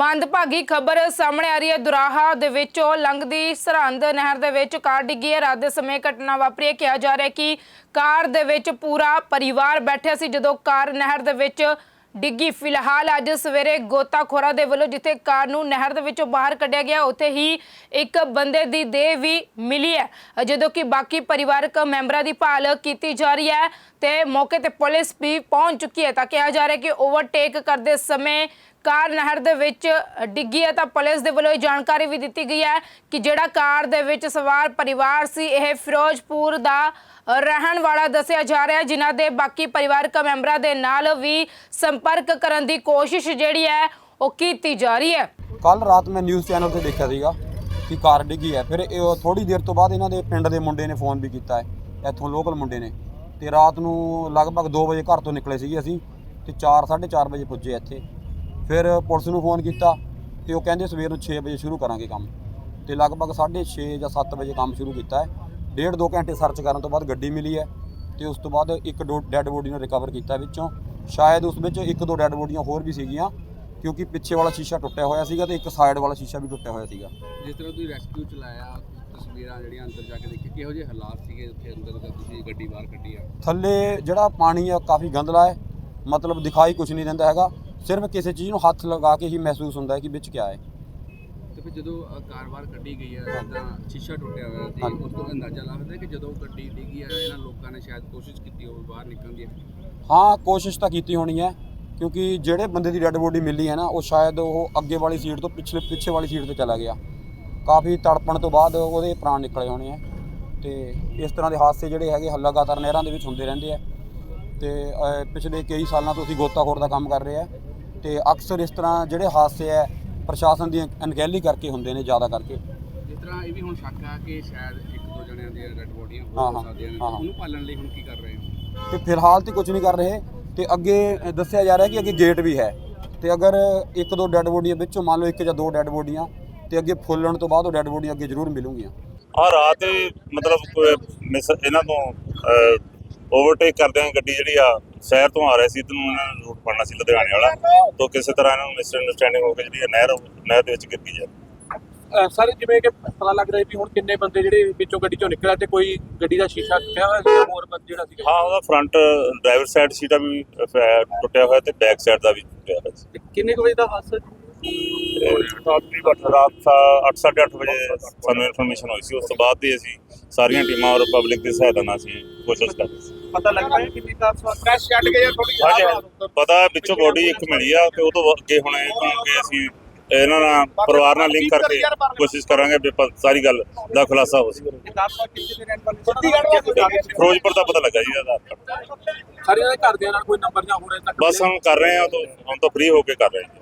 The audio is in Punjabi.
ਮੰਦਭਾਗੀ ਖਬਰ ਸਾਹਮਣੇ ਆ ਰਹੀ ਹੈ। ਦੁਰਾਹਾ ਦੇ ਵਿੱਚੋਂ ਲੰਘਦੀ ਸਰਹੰਦ ਨਹਿਰ ਦੇ ਵਿੱਚ ਕਾਰ ਡਿੱਗੀ ਹੈ। ਰਾਤ ਦੇ ਸਮੇਂ ਘਟਨਾ ਵਾਪਰੀ ਹੈ। ਕਿਹਾ ਜਾ ਰਿਹਾ ਕਿ ਕਾਰ ਦੇ ਵਿੱਚ ਪੂਰਾ ਪਰਿਵਾਰ ਬੈਠਿਆ ਸੀ, ਜਦੋਂ ਕਾਰ ਨਹਿਰ ਦੇ ਵਿੱਚ ਡਿੱਗੀ। ਫਿਲਹਾਲ ਅੱਜ ਸਵੇਰੇ ਗੋਤਾਖੋਰਾ ਦੇ ਵੱਲੋਂ ਜਿੱਥੇ ਕਾਰ ਨੂੰ ਨਹਿਰ ਦੇ ਵਿੱਚੋਂ ਬਾਹਰ ਕੱਢਿਆ ਗਿਆ, ਉੱਥੇ ਹੀ ਇੱਕ ਬੰਦੇ ਦੀ ਦੇਹ ਵੀ ਮਿਲੀ ਹੈ। ਜਦੋਂ ਕਿ ਬਾਕੀ ਪਰਿਵਾਰਕ ਮੈਂਬਰਾਂ ਦੀ ਭਾਲ ਕੀਤੀ ਜਾ ਰਹੀ ਹੈ ਤੇ ਮੌਕੇ ਤੇ ਪੁਲਿਸ ਵੀ ਪਹੁੰਚ ਚੁੱਕੀ ਹੈ। ਤਾਂ ਕਿਹਾ ਜਾ ਰਿਹਾ ਕਿ ਓਵਰਟੇਕ ਕਰਦੇ ਸਮੇਂ ਕਾਰ ਨਹਿਰ ਦੇ ਵਿੱਚ ਡਿੱਗੀ ਹੈ ਤਾਂ ਪੁਲਿਸ ਦੇ ਵੱਲੋਂ ਇਹ ਜਾਣਕਾਰੀ ਵੀ ਦਿੱਤੀ ਗਈ ਹੈ ਕਿ ਜਿਹੜਾ ਕਾਰ ਦੇ ਵਿੱਚ ਸਵਾਰ ਪਰਿਵਾਰ ਸੀ, ਇਹ ਫਿਰੋਜ਼ਪੁਰ ਦਾ ਰਹਿਣ ਵਾਲਾ ਦੱਸਿਆ ਜਾ ਰਿਹਾ ਜਿਨ੍ਹਾਂ ਦੇ ਬਾਕੀ ਪਰਿਵਾਰਕ ਮੈਂਬਰਾਂ ਦੇ ਨਾਲ ਵੀ ਸੰਪਰਕ ਕਰਨ ਦੀ ਕੋਸ਼ਿਸ਼ ਜਿਹੜੀ ਹੈ, ਉਹ ਕੀਤੀ ਜਾ ਰਹੀ ਹੈ। ਕੱਲ ਰਾਤ ਮੈਂ ਨਿਊਜ਼ ਚੈਨਲ ਤੇ ਦੇਖਿਆ ਸੀਗਾ ਕਿ ਕਾਰ ਡਿੱਗੀ ਹੈ। ਫਿਰ ਇਹ ਥੋੜੀ ਦੇਰ ਤੋਂ ਬਾਅਦ ਇਹਨਾਂ ਦੇ ਪਿੰਡ ਦੇ ਮੁੰਡੇ ਨੇ ਫੋਨ ਵੀ ਕੀਤਾ ਹੈ। ਇੱਥੋਂ ਲੋਕਲ ਮੁੰਡੇ ਨੇ। ਤੇ ਰਾਤ ਨੂੰ ਲਗਭਗ 2 ਵਜੇ ਘਰ ਤੋਂ ਨਿਕਲੇ ਸੀਗੇ ਅਸੀਂ ਤੇ 4 4:30 ਵਜੇ ਪੁੱਜੇ ਇੱਥੇ। ਫਿਰ ਪੁਲਿਸ ਨੂੰ ਫੋਨ ਕੀਤਾ ਤੇ ਉਹ ਕਹਿੰਦੇ ਸਵੇਰ ਨੂੰ 6 ਵਜੇ ਸ਼ੁਰੂ ਕਰਾਂਗੇ ਕੰਮ। ਤੇ ਲਗਭਗ 6:30 ਜਾਂ 7 ਵਜੇ ਕੰਮ ਸ਼ੁਰੂ ਕੀਤਾ ਹੈ। ਡੇਢ ਦੋ ਘੰਟੇ ਸਰਚ ਕਰਨ ਤੋਂ ਬਾਅਦ ਗੱਡੀ ਮਿਲੀ ਹੈ ਤੇ ਉਸ ਤੋਂ ਬਾਅਦ ਇੱਕ ਦੋ ਡੈੱਡ ਬੋਡੀ ਨੂੰ ਰਿਕਵਰ ਕੀਤਾ ਵਿੱਚੋਂ। ਸ਼ਾਇਦ ਉਸ ਵਿੱਚ ਇੱਕ ਦੋ ਡੈੱਡ ਬੋਡੀਆਂ ਹੋਰ ਵੀ ਸੀਗੀਆਂ ਕਿਉਂਕਿ ਪਿੱਛੇ ਵਾਲਾ ਸ਼ੀਸ਼ਾ ਟੁੱਟਿਆ ਹੋਇਆ ਸੀਗਾ ਤੇ ਇੱਕ ਸਾਈਡ ਵਾਲਾ ਸ਼ੀਸ਼ਾ ਵੀ ਟੁੱਟਿਆ ਹੋਇਆ ਸੀਗਾ। ਜਿਸ ਤਰ੍ਹਾਂ ਤੁਸੀਂ ਰੈਸਕਿਊ ਚਲਾਇਆ ਤਸਵੀਰਾਂ ਜਿਹੜੀਆਂ ਅੰਦਰ ਜਾ ਕੇ ਦੇਖੀ ਕਿਹੋ ਜਿਹੇ ਹਾਲਾਤ ਸੀਗੇ ਉੱਥੇ ਅੰਦਰ ਦਾ ਤੁਸੀਂ ਗੱਡੀ ਬਾਹਰ ਕੱਢੀ ਆ? ਥੱਲੇ ਜਿਹੜਾ ਪਾਣੀ ਆ ਕਾਫੀ ਗੰਦਲਾ ਹੈ ਮਤਲਬ ਦਿਖਾਈ ਕੁਝ ਨਹੀਂ ਦਿੰਦਾ ਹੈਗਾ। ਸਿਰਫ ਕਿਸੇ ਚੀਜ਼ ਨੂੰ ਹੱਥ ਲਗਾ ਕੇ ਹੀ ਮਹਿਸੂਸ ਹੁੰਦਾ ਹੈ ਕਿ ਵਿੱਚ ਕੀ ਹੈ। ਤੇ ਫਿਰ ਜਦੋਂ ਅ, ਕਾਰ ਬਾਹਰ ਕੱਢੀ ਗਈ ਆ ਜਿੱਦਾਂ ਸ਼ੀਸ਼ਾ ਟੁੱਟਿਆ ਹੋਇਆ ਸੀ ਹਾਂਜੀ। ਉਸ ਤੋਂ ਅੰਦਾਜ਼ਾ ਲੱਗਦਾ ਕਿ ਜਦੋਂ ਗੱਡੀ ਡਿੱਗੀ ਆ ਇਹਨਾਂ ਲੋਕਾਂ ਨੇ ਸ਼ਾਇਦ ਕੋਸ਼ਿਸ਼ ਕੀਤੀ ਹੋਵੇ ਬਾਹਰ ਨਿਕਲਣ ਦੀ। ਹਾਂ ਕੋਸ਼ਿਸ਼ ਤਾਂ ਕੀਤੀ ਹੋਣੀ ਹੈ ਕਿਉਂਕਿ ਜਿਹੜੇ ਬੰਦੇ ਦੀ ਡੈੱਡ ਬੋਡੀ ਮਿਲੀ ਹੈ ਨਾ ਉਹ ਸ਼ਾਇਦ ਉਹ ਅੱਗੇ ਵਾਲੀ ਸੀਟ ਤੋਂ ਪਿਛਲੇ ਪਿੱਛੇ ਵਾਲੀ ਸੀਟ ਤੇ ਚਲਾ ਗਿਆ। ਕਾਫੀ ਤੜਪਣ ਤੋਂ ਬਾਅਦ ਉਹਦੇ ਪ੍ਰਾਣ ਨਿਕਲੇ ਹੋਣੇ ਆ ਤੇ ਇਸ ਤਰ੍ਹਾਂ ਦੇ ਹਾਦਸੇ ਜਿਹੜੇ ਹੈਗੇ ਲਗਾਤਾਰ ਨਹਿਰਾਂ ਦੇ ਵਿੱਚ ਹੁੰਦੇ ਰਹਿੰਦੇ ਆ ਤੇ ਅਹ, ਪਿਛਲੇ ਕਈ ਸਾਲਾਂ ਤੋਂ ਅਸੀਂ ਗੋਤਾਖੋਰ ਦਾ ਕੰਮ ਕਰ ਰਹੇ ਆ ਤੇ ਅਕਸਰ ਇਸ ਤਰ੍ਹਾਂ ਜਿਹੜੇ ਹਾਦਸੇ ਆ ਪ੍ਰਸ਼ਾਸਨ ਦੀ ਅਣਗਹਿਲੀ ਕਰਕੇ ਹੁੰਦੇ ਨੇ ਜ਼ਿਆਦਾ ਕਰਕੇ। ਜਿਸ ਤਰ੍ਹਾਂ ਇਹ ਵੀ ਹੁਣ ਸ਼ੱਕ ਆ ਕਿ ਸ਼ਾਇਦ ਇੱਕ ਦੋ ਜਣਿਆਂ ਦੀਆਂ ਡੈਡ ਬੋਡੀਆਂ ਹਾਂ, ਹੋ ਹਾਂ, ਸਕਦੀਆਂ ਨੇ ਹਾਂ, ਹਾਂ। ਉਹਨੂੰ ਪਾਲਣ ਲਈ ਹੁਣ ਕੀ ਕਰ ਰਹੇ ਹੋ? ਤੇ ਫਿਲਹਾਲ ਤੇ ਕੁਝ ਨਹੀਂ ਕਰ ਰਹੇ। ਤੇ ਅੱਗੇ ਦੱਸਿਆ ਜਾ ਰਿਹਾ ਕਿ ਅੱਗੇ ਗੇਟ ਵੀ ਹੈ। ਤੇ ਅਗਰ ਇੱਕ ਦੋ ਡੈੱਡ ਬੋਡੀਆਂ ਵਿੱਚੋਂ ਮੰਨ ਲਓ ਇੱਕ ਜਾਂ ਦੋ ਡੈੱਡ ਬੋਡੀਆਂ ਤੇ ਅੱਗੇ ਫੁੱਲਣ ਤੋਂ ਬਾਅਦ ਉਹ ਡੈੱਡ ਬੋਡੀਆਂ ਅੱਗੇ ਜ਼ਰੂਰ ਮਿਲੂਗੀਆਂ। ਆ ਰਾਤ ਮਤਲਬ ਕੋਈ ਮਿਸ ਇਹਨਾਂ ਤੋਂ ਓਵਰਟੇਕ ਕਰਦੇ ਆ ਗੱਡੀ ਜਿਹੜੀ ਆ। ਸ਼ਹਿਰ ਤੋਂ ਆ ਰਹੀ ਸੀ ਤੇ ਨੂੰ ਇਹਨਾਂ ਨੇ ਰੂਟ ਪੜਨਾ ਸੀ ਲੁਧਿਆਣੇ ਵਾਲਾ। ਤੋਂ ਕਿਸੇ ਤਰ੍ਹਾਂ ਇਹਨਾਂ ਨੂੰ ਮਿਸ ਅੰਡਰਸਟੈਂਡਿੰਗ ਹੋ ਕੇ ਜਿਹੜੀ ਇਹ ਨਹਿਰ ਨਹਿਰ ਦੇ ਵਿੱਚ ਗਿਰ ਗਈ ਹੈ ਸਰ ਜਿਵੇਂ ਕਿ ਪਤਾ ਲੱਗ ਰਿਹਾ ਵੀ ਹੁਣ ਕਿੰਨੇ ਬੰਦੇ ਜਿਹੜੇ ਵਿੱਚੋਂ ਗੱਡੀ ਚੋਂ ਨਿਕਲਿਆ ਤੇ ਕੋਈ ਗੱਡੀ ਦਾ ਸ਼ੀਸ਼ਾ ਟੁੱਟਿਆ ਹੋਇਆ ਸੀ ਹੋਰ ਬੰਦ ਜਿਹੜਾ ਸੀਗਾ? ਹਾਂ ਉਹਦਾ ਫਰੰਟ ਡਰਾਈਵਰ ਸਾਈਡ ਸੀਟਾ ਵੀ ਟੁੱਟਿਆ ਹੋਇਆ ਤੇ ਬੈਕ ਸਾਈਡ ਦਾ ਵੀ ਟੁੱਟਿਆ ਹੋਇਆ ਸੀ। ਕਿੰਨੇ ਕੁ ਵਜੇ ਦਾ ਹਾਦਸਾ ਸੀ? ਤੇ ਰਾਤ 8:30 ਵਜੇ ਸਾਨੂੰ ਇਨਫੋਰਮੇਸ਼ਨ ਹੋਈ ਸੀ। ਉਸ ਤੋਂ ਬਾਅਦ ਦੀ ਅਸੀਂ ਸਾਰੀਆਂ ਟੀਮਾਂ ਔਰ ਪਬਲਿਕ ਦੀ ਸਹਾਇਤਾ ਨਾਲ ਅਸੀਂ ਕੋਸ਼ਿਸ਼ ਕਰ ਰਹੇ ਸੀ। ਪਤਾ ਲੱਗ ਰਿਹਾ ਕਿੰਨੀ ਸਵਾਰ ਕ੍ਰੈਸ਼ ਛੱਡ ਕੇ ਜਾਂ ਥੋੜੀ ਹਾਂਜੀ। ਪਤਾ ਪਿੱਛੋਂ ਬੋਡੀ ਇੱਕ ਮਿਲੀ ਆ ਤੇ ਉਹ ਤੋਂ ਅੱਗੇ ਹੁਣ ਇਹ ਕਿ ਅਸੀਂ ਇਹਨਾਂ ਨਾਲ ਪਰਿਵਾਰ ਨਾਲ ਲਿੰਕ ਕਰਕੇ ਕੋਸ਼ਿਸ਼ ਕਰਾਂਗੇ ਵੀ ਪ- ਸਾਰੀ ਗੱਲ ਦਾ ਖੁਲਾਸਾ ਹੋ ਸਕੇ। ਦੇ ਫਿਰੋਜ਼ਪੁਰ ਦਾ ਪਤਾ ਲੱਗਾ ਜੀ ਇਹਦਾ ਆਧਾਰ ਕਾਰਡ। ਸਾਰੇ ਦੇ ਘਰਦਿਆਂ ਨਾਲ ਕੋਈ ਨੰਬਰ ਜਾਂ ਹੋਰ ਬਸ ਹੁਣ ਕਰ ਰਹੇ ਹਾਂ ਤਾਂ ਹੁਣ ਤਾਂ ਫ੍ਰੀ ਹੋ ਕੇ ਕਰ ਰਹੇ ਹਾਂ।